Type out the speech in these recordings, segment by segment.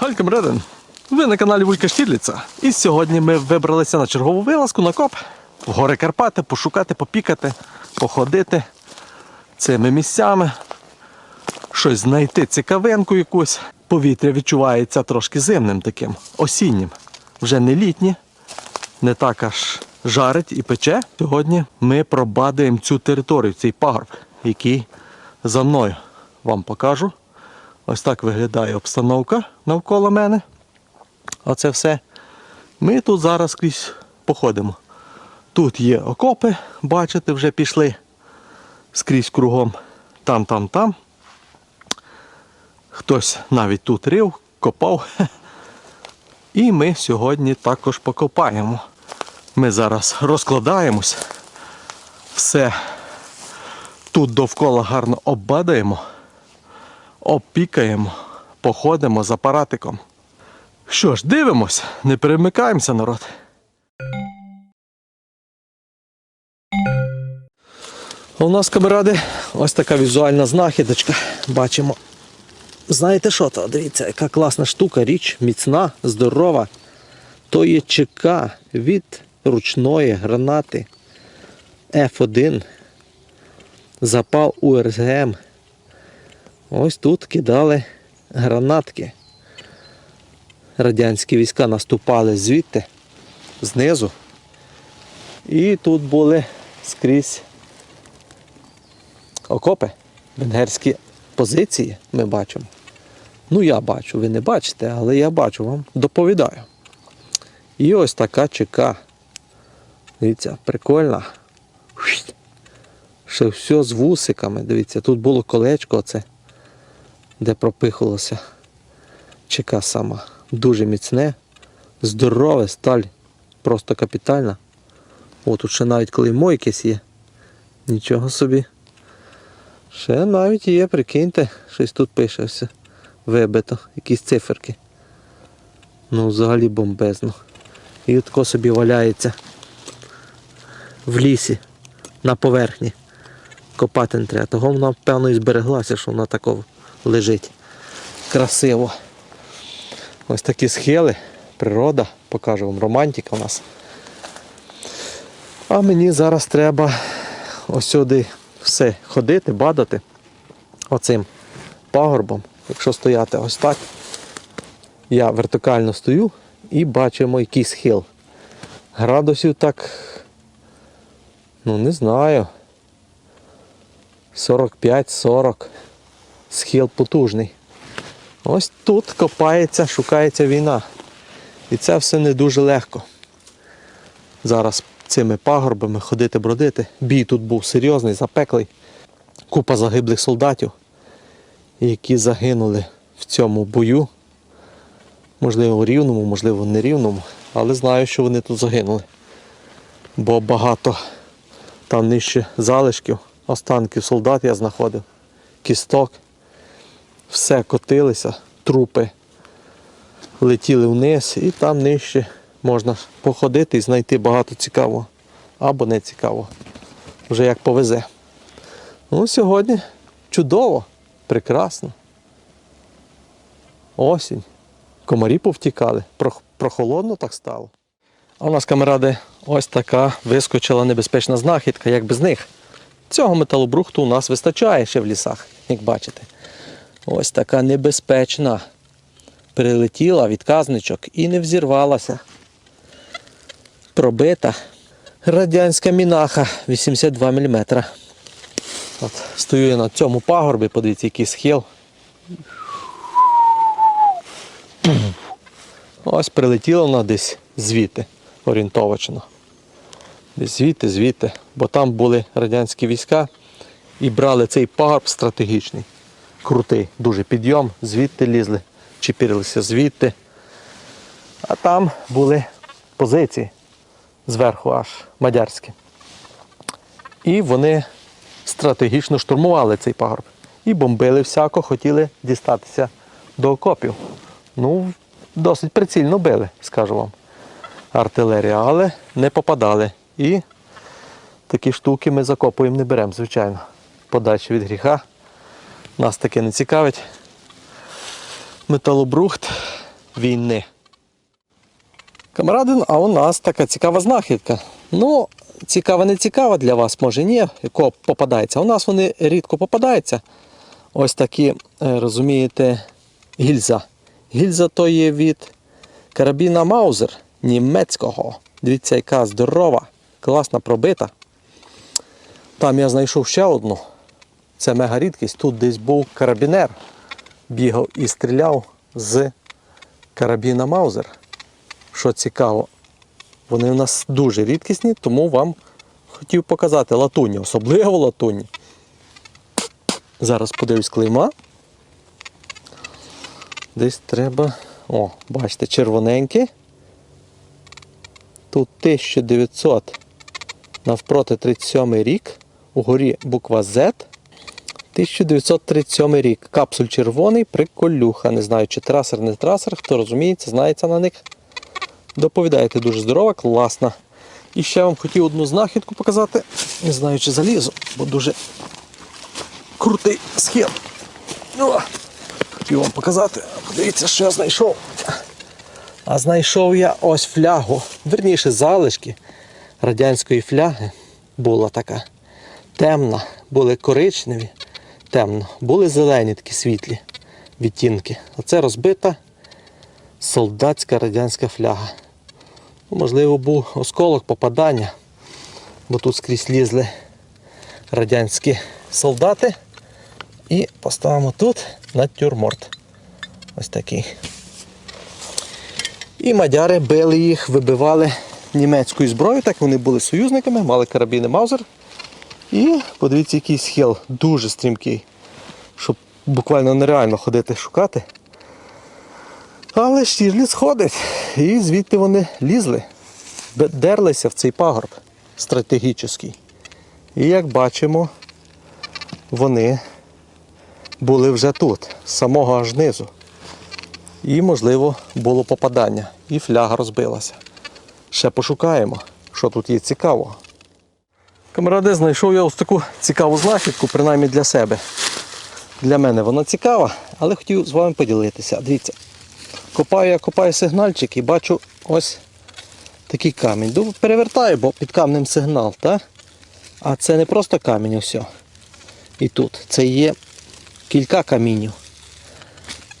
Халька Бреден, ви на каналі Вулька Штірліца. І сьогодні ми вибралися на чергову вилазку на коп в гори Карпати, пошукати, попікати, походити цими місцями, щось знайти цікавинку якусь. Повітря відчувається трошки зимним таким, осіннім. Вже не літнє, не так аж жарить і пече. Сьогодні ми пробадаємо цю територію, цей пагорб, який за мною вам покажу. Ось так виглядає обстановка навколо мене. Оце все. Ми тут зараз крізь походимо. Тут є окопи, бачите, вже пішли скрізь кругом. Там, там, там. Хтось навіть тут рив, копав. І ми сьогодні також покопаємо. Ми зараз розкладаємось. Все тут довкола гарно оббадаємо обпікаємо, походимо з апаратиком. Що ж, дивимось, не перемикаємося, народ. У нас, камеради, ось така візуальна знахідочка. Бачимо. Знаєте що то? Дивіться, яка класна штука, річ, міцна, здорова. То є ЧК від ручної гранати F1. Запал УРГМ. Ось тут кидали гранатки. Радянські війська наступали звідти, знизу. І тут були скрізь окопи, венгерські позиції ми бачимо. Ну, я бачу, ви не бачите, але я бачу вам, доповідаю. І ось така ЧК. Дивіться, прикольна. Ще все з вусиками. Дивіться, тут було колечко оце де пропихалося ЧК сама. Дуже міцне, здорове, сталь, просто капітальна. О, тут ще навіть клеймо якесь є. Нічого собі. Ще навіть є, прикиньте, щось тут пише все. Вибито, якісь циферки. Ну, взагалі бомбезно. І тако собі валяється в лісі на поверхні. Копати не треба. Того вона, певно, і збереглася, що вона такого лежить. Красиво. Ось такі схили, природа, покажу вам, романтика у нас. А мені зараз треба ось сюди все ходити, бадати оцим пагорбом. Якщо стояти ось так, я вертикально стою і бачимо який схил. Градусів так, ну не знаю. 45-40 схил потужний. Ось тут копається, шукається війна. І це все не дуже легко. Зараз цими пагорбами ходити бродити. Бій тут був серйозний, запеклий. Купа загиблих солдатів, які загинули в цьому бою. Можливо, рівному, можливо, нерівному, але знаю, що вони тут загинули. Бо багато там нижче залишків, останків солдат я знаходив, кісток все котилися, трупи летіли вниз і там нижче можна походити і знайти багато цікавого або не цікавого. Вже як повезе. Ну, сьогодні чудово, прекрасно. Осінь. Комарі повтікали, прохолодно так стало. А у нас камеради ось така вискочила небезпечна знахідка, як без них. Цього металобрухту у нас вистачає ще в лісах, як бачите. Ось така небезпечна. Прилетіла відказничок і не взірвалася. Пробита. Радянська мінаха 82 мм. От, стою я на цьому пагорбі, подивіться, який схил. Ось прилетіла вона десь звідти, орієнтовочно. Десь звідти, звідти. Бо там були радянські війська і брали цей пагорб стратегічний крутий, дуже підйом, звідти лізли, чіпірилися звідти. А там були позиції зверху аж мадярські. І вони стратегічно штурмували цей пагорб. І бомбили всяко, хотіли дістатися до окопів. Ну, досить прицільно били, скажу вам, артилерія, але не попадали. І такі штуки ми закопуємо не беремо, звичайно. Подальше від гріха. Нас таке не цікавить. Металобрухт війни. Камерадин, а у нас така цікава знахідка. Ну, цікава, не цікава для вас, може ні, яко попадається. У нас вони рідко попадаються. Ось такі, е, розумієте, гільза. Гільза то є від карабіна Маузер німецького. Дивіться, яка здорова, класна пробита. Там я знайшов ще одну. Це мега рідкість. Тут десь був карабінер. Бігав і стріляв з карабіна Маузер. Що цікаво, вони у нас дуже рідкісні, тому вам хотів показати латунні, особливо латунні. Зараз подивлюсь клейма. Десь треба. О, бачите, червоненькі. Тут 1900 навпроти 37 рік. Угорі буква Z. 1937 рік. Капсуль червоний, приколюха. Не знаю, чи трасер, не трасер. Хто розуміється, знається на них. Доповідаєте дуже здорова, класна. І ще вам хотів одну знахідку показати. Не знаю, чи залізу, бо дуже крутий схил. О, хотів вам показати. Подивіться, що я знайшов. А знайшов я ось флягу. Верніше, залишки радянської фляги була така темна, були коричневі, темно, були зелені такі світлі відтінки. Оце розбита солдатська радянська фляга. Ну, Можливо, був осколок попадання, бо тут скрізь лізли радянські солдати. І поставимо тут натюрморт. Ось такий. І мадяри били їх, вибивали німецькою зброєю, так вони були союзниками, мали карабіни Маузер. І подивіться, який схил, дуже стрімкий, щоб буквально нереально ходити шукати. Але Штірліц ходить. І звідти вони лізли, дерлися в цей пагорб стратегічний. І як бачимо, вони були вже тут, з самого аж низу. І, можливо, було попадання. І фляга розбилася. Ще пошукаємо, що тут є цікавого. Камеради, знайшов я ось таку цікаву знахідку, принаймні для себе. Для мене вона цікава, але хотів з вами поділитися. Дивіться, копаю я копаю сигнальчик і бачу ось такий камінь. Думаю, перевертаю, бо під камнем сигнал, так? А це не просто камінь, ось. І тут. Це є кілька камінів.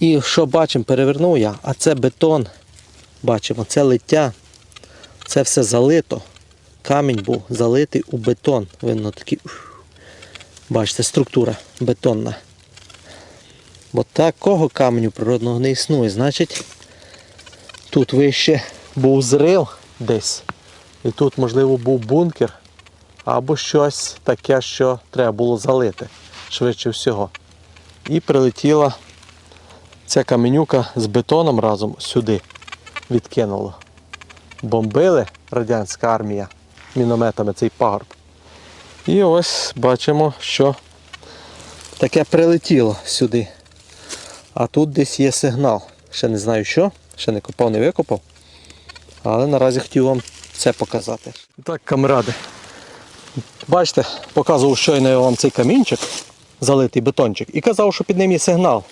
І що бачимо, перевернув я, а це бетон. Бачимо, це лиття. Це все залито. Камінь був залитий у бетон. Видно такий. Бачите, структура бетонна. Бо такого каменю природного не існує. Значить, тут вище був зрив десь. І тут, можливо, був бункер або щось таке, що треба було залити швидше всього. І прилетіла ця каменюка з бетоном разом сюди відкинуло. Бомбили радянська армія мінометами цей пагорб. І ось бачимо, що таке прилетіло сюди. А тут десь є сигнал. Ще не знаю що, ще не копав, не викопав. Але наразі хотів вам це показати. Так, камеради. Бачите, показував щойно я вам цей камінчик, залитий бетончик, і казав, що під ним є сигнал.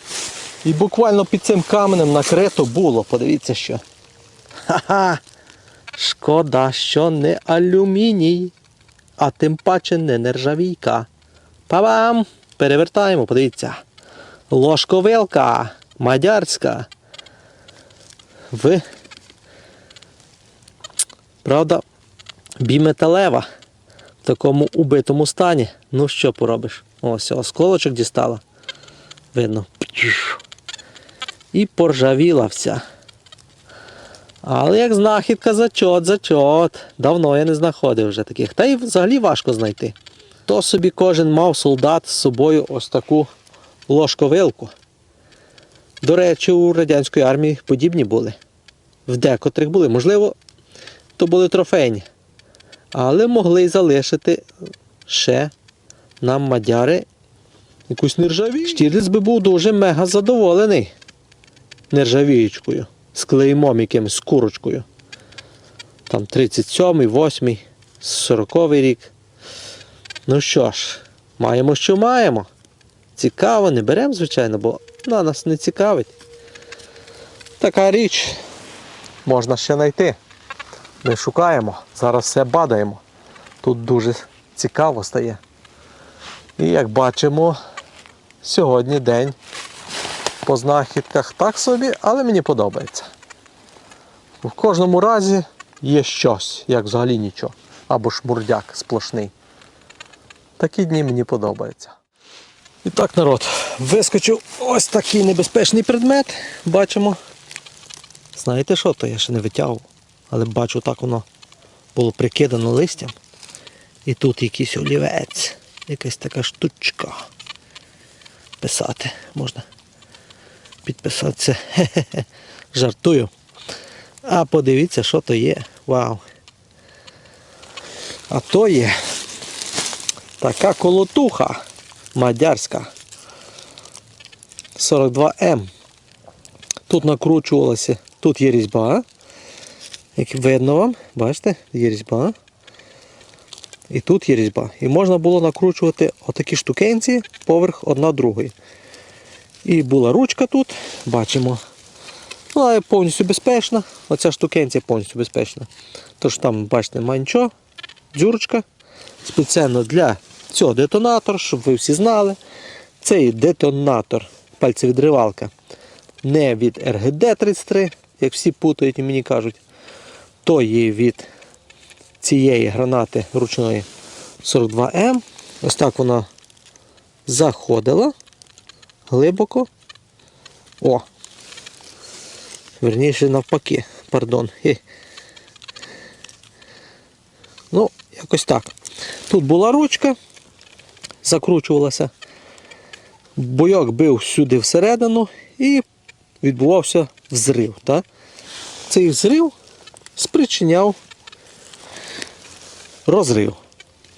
І буквально під цим каменем накрито було. Подивіться що. Ха-ха! Шкода, що не алюміній, а тим паче не нержавійка. Па-бам! Перевертаємо, подивіться. Ложковилка мадярська. В. Правда, біметалева. В такому убитому стані. Ну що поробиш? Ось осколочок дістала. Видно. І поржавіла вся. Але як знахідка зачот, зачот. Давно я не знаходив вже таких. Та й взагалі важко знайти. То собі кожен мав солдат з собою ось таку ложковилку. До речі, у радянської армії подібні були. В декотрих були. Можливо, то були трофейні. Але могли й залишити ще нам мадяри якусь нержавію. Штірліц би був дуже мега задоволений нержавіючкою, з клеймом якимось, з курочкою. Там 37-й, 8-й, 40-й рік. Ну що ж, маємо, що маємо. Цікаво, не беремо, звичайно, бо на нас не цікавить. така річ можна ще знайти. Ми шукаємо, зараз все бадаємо. Тут дуже цікаво стає. І як бачимо, сьогодні день по знахідках так собі, але мені подобається. В кожному разі є щось, як взагалі нічого. Або шмурдяк сплошний. Такі дні мені подобаються. І так, народ, вискочив ось такий небезпечний предмет. Бачимо. Знаєте що, то я ще не витягував, але бачу, так воно було прикидано листям. І тут якийсь олівець, якась така штучка. Писати можна. Підписатися. Хе-хе-хе. Жартую. А подивіться, що то є. Вау. А то є така колотуха мадярська. 42М. Тут накручувалося, тут є різьба. Як видно вам, бачите, є різьба. І тут є різьба. І можна було накручувати отакі штукенці поверх одна другої. І була ручка тут, бачимо. Ну, але повністю безпечна. Оця штукенція повністю безпечна. Тож там, бачите, немає нічого. Дзюрочка. Спеціально для цього детонатор, щоб ви всі знали. Цей детонатор, пальцевідривалка, не від РГД-33, як всі путають і мені кажуть, то є від цієї гранати ручної 42М. Ось так вона заходила глибоко. О! Верніше навпаки, пардон. Ну, якось так. Тут була ручка, закручувалася. Бойок бив сюди всередину і відбувався взрив. Так? Цей взрив спричиняв розрив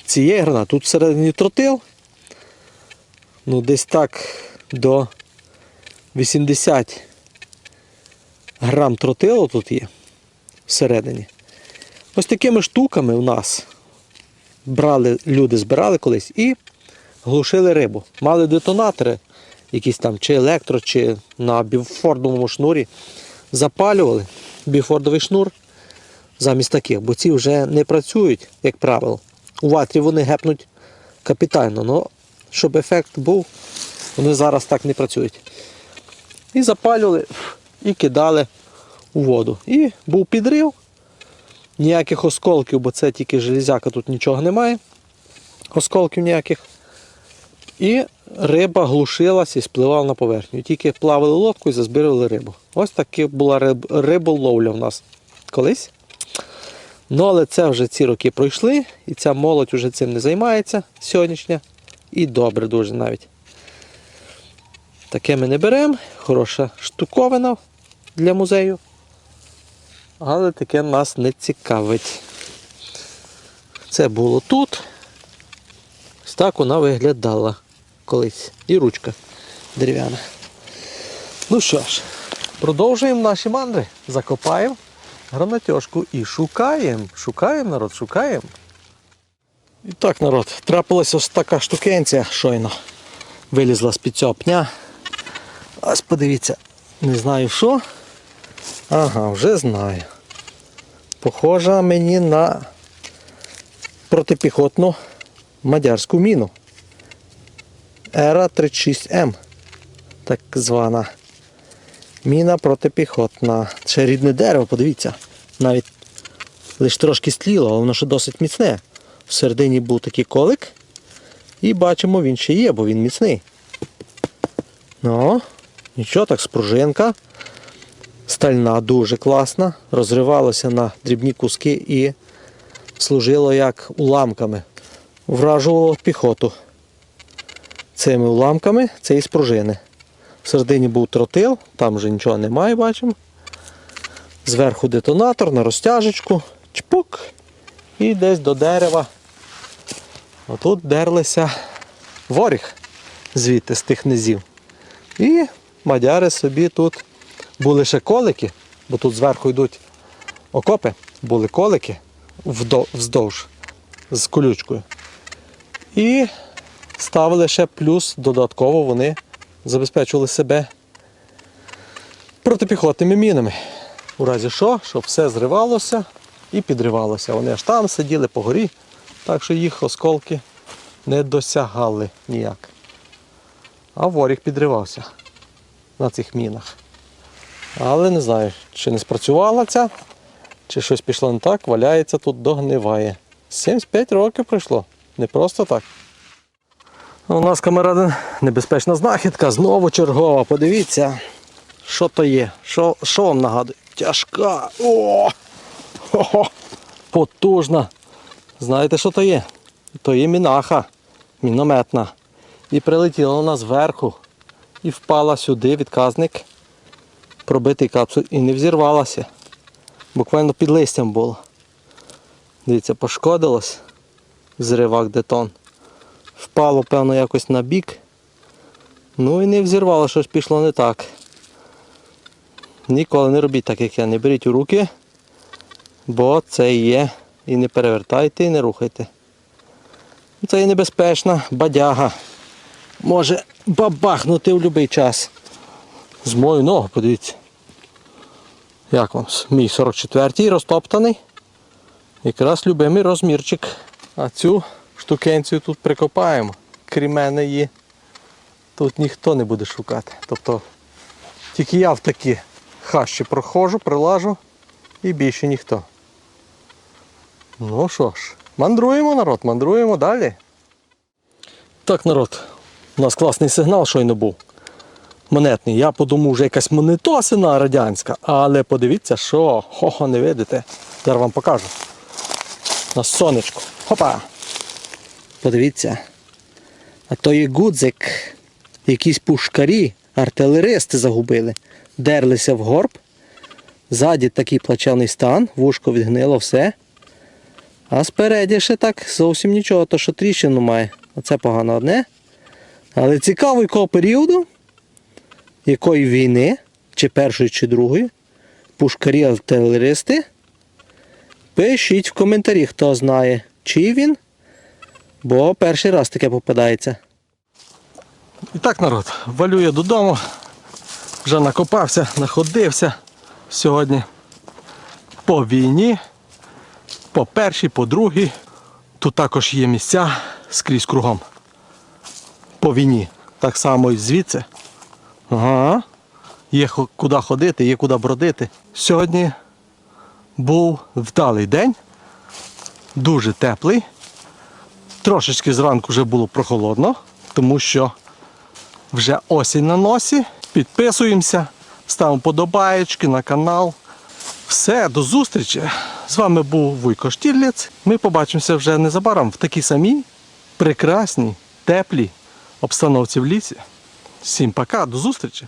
цієї гранати. Тут всередині тротил, ну десь так до 80 грам тротилу тут є всередині. Ось такими штуками у нас брали, люди збирали колись і глушили рибу. Мали детонатори, якісь там, чи електро, чи на біфордовому шнурі. Запалювали біфордовий шнур замість таких, бо ці вже не працюють, як правило. У ватрі вони гепнуть капітально, але щоб ефект був, вони зараз так не працюють. І запалювали і кидали у воду. І був підрив, ніяких осколків, бо це тільки железяка, тут нічого немає. Осколків ніяких. І риба глушилась і спливала на поверхню. Тільки плавали лодку і зазбирали рибу. Ось така була риб, риболовля в нас колись. Ну, але це вже ці роки пройшли, і ця молодь вже цим не займається сьогоднішня. І добре дуже навіть. Таке ми не беремо, хороша штуковина для музею. Але таке нас не цікавить. Це було тут. Ось так вона виглядала колись. І ручка дерев'яна. Ну що ж, продовжуємо наші мандри. Закопаємо гранатьошку і шукаємо. Шукаємо, народ, шукаємо. І так, народ, трапилася ось така штукенція щойно. Вилізла з-під цього пня. Ось подивіться, не знаю що. Ага, вже знаю. Похожа мені на протипіхотну мадярську міну. Ера 36М. Так звана. Міна протипіхотна. Ще рідне дерево, подивіться. Навіть лише трошки стліло, але воно ще досить міцне. Всередині був такий колик. І бачимо, він ще є, бо він міцний. Ну, нічого, так, спружинка. Стальна дуже класна. Розривалося на дрібні куски і служило як уламками. Вражувало піхоту. Цими уламками це із пружини. Всередині був тротил, там вже нічого немає, бачимо. Зверху детонатор на розтяжечку, чпук. І десь до дерева. Отут дерлися воріг звідти з тих низів. І мадяри собі тут були ще колики, бо тут зверху йдуть окопи, були колики вздовж з колючкою. І ставили ще плюс додатково вони забезпечували себе протипіхотними мінами. У разі що, щоб все зривалося і підривалося. Вони аж там сиділи по горі, так що їх осколки не досягали ніяк. А воріг підривався на цих мінах. Але не знаю, чи не спрацювала ця, чи щось пішло не так, валяється тут, догниває. 75 років пройшло. Не просто так. У нас камера небезпечна знахідка, знову чергова. Подивіться, що то є. Що, що вам нагадує? Тяжка. О! Хо-хо! Потужна. Знаєте, що то є? То є мінаха, мінометна. І прилетіла вона зверху. І впала сюди, відказник, пробитий капсуль і не взірвалася. Буквально під листям було. Дивіться, пошкодилось. Зривак детон. Впало, певно, якось на бік. Ну і не взірвало, щось пішло не так. Ніколи не робіть так, як я. Не беріть у руки, бо це є. І не перевертайте, і не рухайте. Це є небезпечна бадяга. Може бабахнути в будь-який час. З мою ногу, подивіться. Як вам? Мій 44-й розтоптаний. Якраз любимий розмірчик. А цю штукенцію тут прикопаємо. Крім мене її тут ніхто не буде шукати. Тобто тільки я в такі хащі проходжу, прилажу і більше ніхто. Ну що ж, мандруємо народ, мандруємо далі. Так, народ, у нас класний сигнал щойно був. Монетний. Я подумав, вже якась монетосина радянська, але подивіться, що, хо-хо, не видите. Зараз вам покажу. На сонечку. Хопа! Подивіться. А то є гудзик. Якісь пушкарі, артилеристи загубили. Дерлися в горб. Ззаді такий плачевний стан, вушко відгнило все. А спереді ще так зовсім нічого, то що тріщину має. Оце погано одне. Але цікаво, якого періоду, якої війни, чи першої, чи другої, пушкарі артилеристи. Пишіть в коментарі, хто знає, чий він, бо перший раз таке попадається. І так, народ, валю я додому. Вже накопався, находився сьогодні по війні, по першій, по другій. Тут також є місця скрізь кругом. По війні. Так само і звідси. Ага. Є куди ходити, є куди бродити. Сьогодні був вдалий день, дуже теплий. Трошечки зранку вже було прохолодно, тому що вже осінь на носі. Підписуємося, ставимо подобаєчки на канал. Все, до зустрічі. З вами був Вуйко Штірліц. Ми побачимося вже незабаром в такій самій прекрасній, теплій обстановці в лісі. Всім пока, до зустрічі!